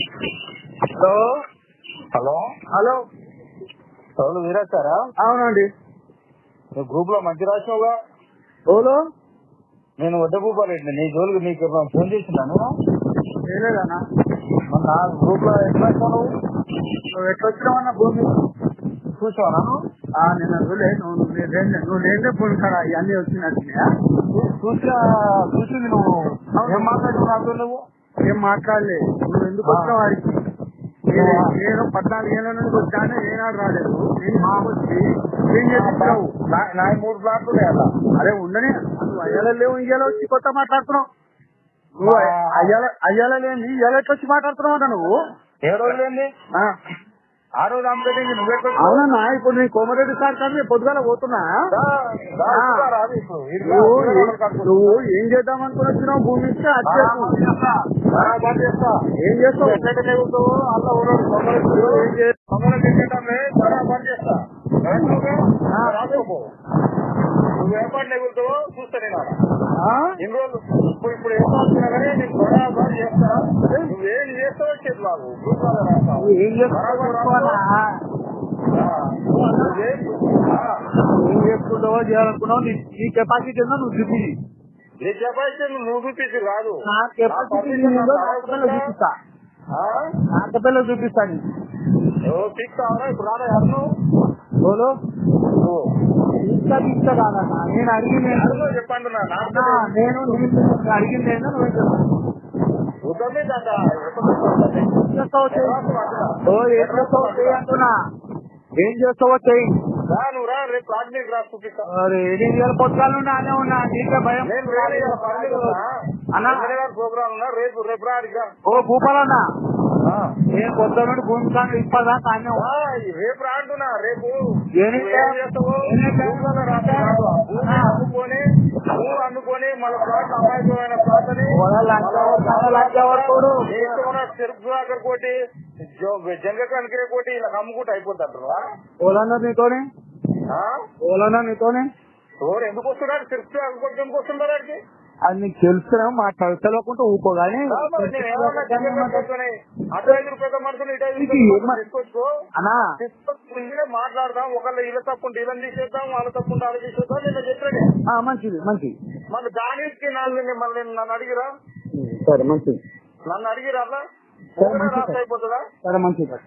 Hello? Hello? Hello? ఎవరు వీరేశారా అవునండి. నువ్వు గ్రూప్లో మంచి రాసావుగా ఓలో నేను వడ్డ భూపాలండి నీ జోలికి నీకు ఫోన్ చేసినాను చేయలేదన్నా. మన నా గ్రూప్లో ఎట్లా రాసావు నువ్వు నువ్వు ఎట్లా వచ్చినావన్నా భూమి చూసావా? ఆ, నువ్వు నువ్వు లేదే నువ్వు లేదే భూమి కాడ ఇవన్నీ వచ్చినట్టున్నాయా చూ- చూసా చూసింది నువ్వు. ఏం మాట్లాడుతున్నావు నువ్వు ఏం మాట్లాడలే నువ్వు ఎందుకు వచ్చినావు వాడికి నేను- నేను పద్నాలుగు ఏళ్ళ నుండి వచ్చాను ఏనాడు రాలేదు నేను ఇంటికి వచ్చి ఏం చేస్తున్నావు నా మూడు ప్లాట్లు ఉన్నాయి అలా అరే ఉండని నువ్వు అయ్యాల లేవు ఇయ్యాల వచ్చి కొత్త మాట్లాడుతున్నావు నువ్వు అయ్యాల అయ్యాల లేని ఇయ్యాల ఎట్లా వచ్చి మాట్లాడుతున్నావు అంట నువ్వు ఏ రోజు ఏంది ఆ, రోజు అమ్మకటింగ్ నువ్వు అవునన్నా ఇప్పుడు నీ కోమరెడ్డి సార్ కానీ పొద్దుగాల పోతున్నా. నువ్వు ఏం చేద్దాం అనుకుని వచ్చినావు భూమి ఇస్తే అది ఏం చేస్తావు? ఎట్లయితే నెగులుతావో, అల్లా ఊరోడు దొంగలు నువ్వు ఏం చే- దొంగలు తిట్టేటోళ్ళే బరాబర్ చేస్తా. రాసుకోపో. నువ్వు. ఏ పాటు నెగులుతావో చూస్తా నేను? ఇన్ని రోజులు? ఇప్పుడు ఇప్పుడు ఏం వచ్చినా కానీ నేను బరాబర్ చేస్తా. నువ్వేం చేస్తావో చెప్పు నాకు. గ్రూప్లలో రాస్తావు. నువ్వు ఏం చేస్తావు చేసుకుంటావో చేయాలనుకున్నావు? నీ కెపాసిటీ ఉందో? నువ్వు చూపి. నీ కెపాసిటీ నువ్వు చూపించి కపిల్లో చూపిస్తా ఆ? నా కపిల్లో చూపిస్తా. నీకు. నువ్వు ఫిక్స్ అవరా ఇప్పుడు రాదా ఎవరు? బోలో నువ్వు ఇంకా ఇంకా కాదన్నా నేను అడిగింది చెప్పండి నేను నేను అడిగింది ఏంటో నువ్వు ఏం చేస్తావో చెయ్యి. ఓ ఏం చేస్తావో చెయ్యి. చెయ్యి రా రేపు రా చూపిస్తా నేను ఉన్నా నీకే భయం. అన్నా. ప్రోగ్రామ్ ఉన్నా రేపు రేపు రా అడిగా ఓ భూపాలన్నా నేను పొద్దు నుండి భూమి కానీ. రేపు రా అంటున్నా రేపు? నువ్వు భూమి అమ్ముకొని మళ్ళీ ప్లాట్ అమాయకమైన ప్లాట్ అని. చెరుకు సుధాకర్ కోటి జంగకానికి కోటి ఇలా అమ్ముకుంటూ ఓలన్నా నీతోనే ఓలన్నా నీతోనే ఎవరు ఎందుకు వస్తున్నారు? కోటి ఎందుకు వస్తున్నారు అది నీకు తెలుసుకున్నా మాట్లాడు తెలియకుండా ఊకో కానీ మాట్లాడదాం ఒకళ్ళు ఇలా తప్పుంటే ఇలా తీసేద్దాం వాళ్ళ తప్పుంటే అలా తీసేద్దాం నేను చెప్పాను మంచిది మంచిది. మళ్ళీ దానికి నాలుగు మళ్ళీ నన్ను అడిగిరా? సరే మంచిది. నన్ను అడిగిరా అయిపోతుందా? సరే మంచిది